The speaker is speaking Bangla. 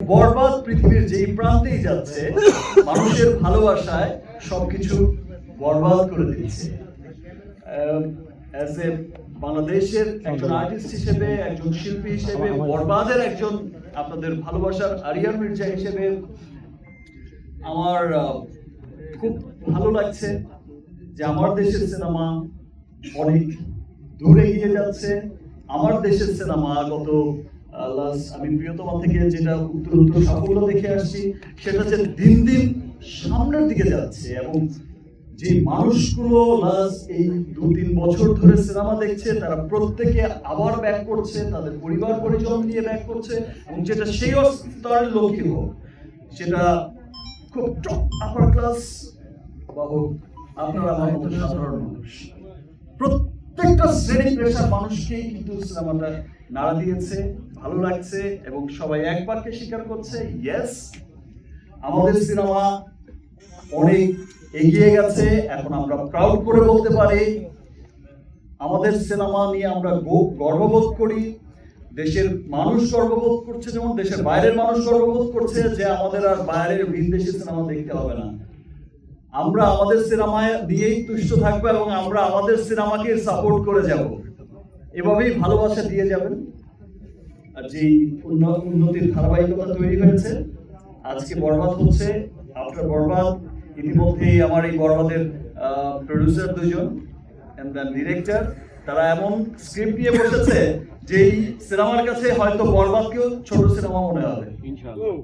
বরবাদ পৃথিবীর যেই প্রান্তেই যাচ্ছে, মানুষের ভালোবাসায় সবকিছু বরবাদ করে দিচ্ছে। অ্যাজ এ বাংলাদেশের একজন আর্টিস্ট হিসেবে, একজন শিল্পী হিসেবে, বরবাদের একজন আপনাদের ভালোবাসার আরিয়ান মির্জা হিসেবে আমার খুব ভালো লাগছে যে আমার দেশের সিনেমা অনেক দূরে এগিয়ে যাচ্ছে। আমার দেশের সিনেমা গত আমি প্রিয়তমা থেকে যেটা উত্তর উত্তর সাফল্য দেখে আসছি, সেটা হচ্ছে দিন দিন সামনের দিকে যাচ্ছে এবং যে মানুষগুলো এই দু তিন বছর ধরে সিনেমা দেখছে, তারা প্রত্যেকে আবার ব্যাক করছে, তাদের পরিবার পরিজন নিয়ে ব্যাক করছে এবং যেটা সেই স্তরের লোকই হোক, সেটা খুব টপ আপার ক্লাস বা হোক, আপনারা সাধারণ মানুষ। প্রত্যেকটা শ্রেণি পেশার কিন্তু নাড়া দিয়েছে, ভালো লাগছে এবং সবাই একবারকে স্বীকার করছে ইয়েস আমাদের সিনেমা অনেক এগিয়ে গেছে, এখন আমরা প্রাউড করে বলতে পারি। আমাদের সিনেমা নিয়ে আমরা গর্ববোধ করি। দেশের মানুষ গর্ববোধ করছে, যেমন দেশের বাইরের মানুষ গর্ববোধ করছে যে আমাদের আর বাইরের ভিনদেশি সিনেমা দেখতে হবে না। আমরা আমাদের সিনেমা দিয়েই তুষ্ট থাকব এবং আমরা আমাদের সিনেমাকে সাপোর্ট করে যাব। এভাবেই ভালোবাসা দিয়ে যাবেন। আর যেই উন্নতির ধারাবাহিকতা তৈরি হয়েছে, আজকে বরবাদ হচ্ছে। আফটার বরবাদ, ইতিমধ্যেই আমার এই বরবাদের প্রডিউসার দুজন এন্ড দেন ডিরেক্টর তারা এমন স্ক্রিপ্ট নিয়ে বসেছে যেই সিনেমার কাছে হয়তো বরবাদকেও ছোট সিনেমা মনে হবে।